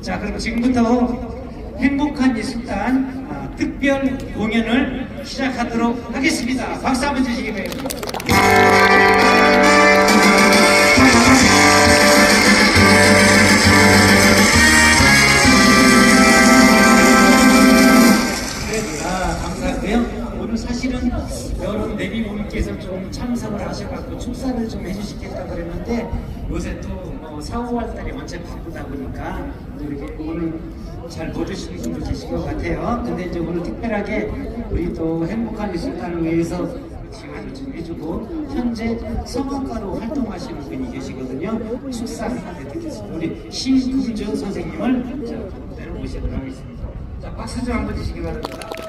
자, 그럼 지금부터 행복한 예술단 아, 특별 공연을 시작하도록 하겠습니다. 박수 한번 주시기 바랍니다. 사실은 여러 내비분께서 좀 참석을 하셔갖고 축사를 좀 해주시겠다 그랬는데 요새 또 뭐 4, 5월 달에 원체 바쁘다 보니까 이렇게 오늘 잘 못 오시는 분도 계신 것 같아요. 근데 이제 오늘 특별하게 우리 또 행복한 예술단을 위해서 지원을 좀 해주고 현재 성악가로 활동하시는 분이 계시거든요. 축사 하나 듣겠습니다. 우리 신금주 선생님을 자, 모시도록 하겠습니다. 자, 박수 좀 한번 주시기 바랍니다.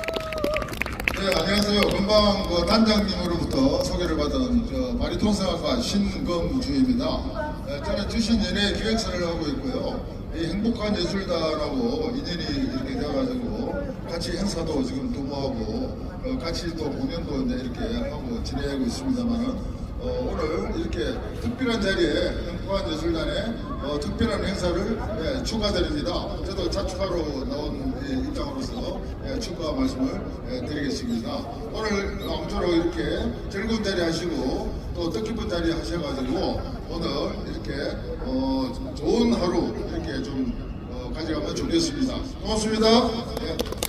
네, 안녕하세요. 금방 그 단장님으로부터 소개를 받은 저 성악가 신검주입니다. 네, 저는 주신 연예 기획사를 하고 있고요. 이 행복한 예술단하고 인연이 이렇게 되어가지고 같이 행사도 지금 도모하고 어, 같이 또 공연도 이제 이렇게 하고 진행하고 있습니다만은 어, 오늘 특별한 자리에 행복한 예술단의 어, 특별한 행사를 예, 축하드립니다. 저도 자축하러 나온 이 입장으로서 예, 축하 말씀을 예, 드리겠습니다. 오늘 아무쪼록 이렇게 즐거운 자리 하시고 또 뜻깊은 자리 하셔가지고 오늘 이렇게 어, 좋은 하루 이렇게 좀 어, 가져가면 좋겠습니다. 고맙습니다. 예.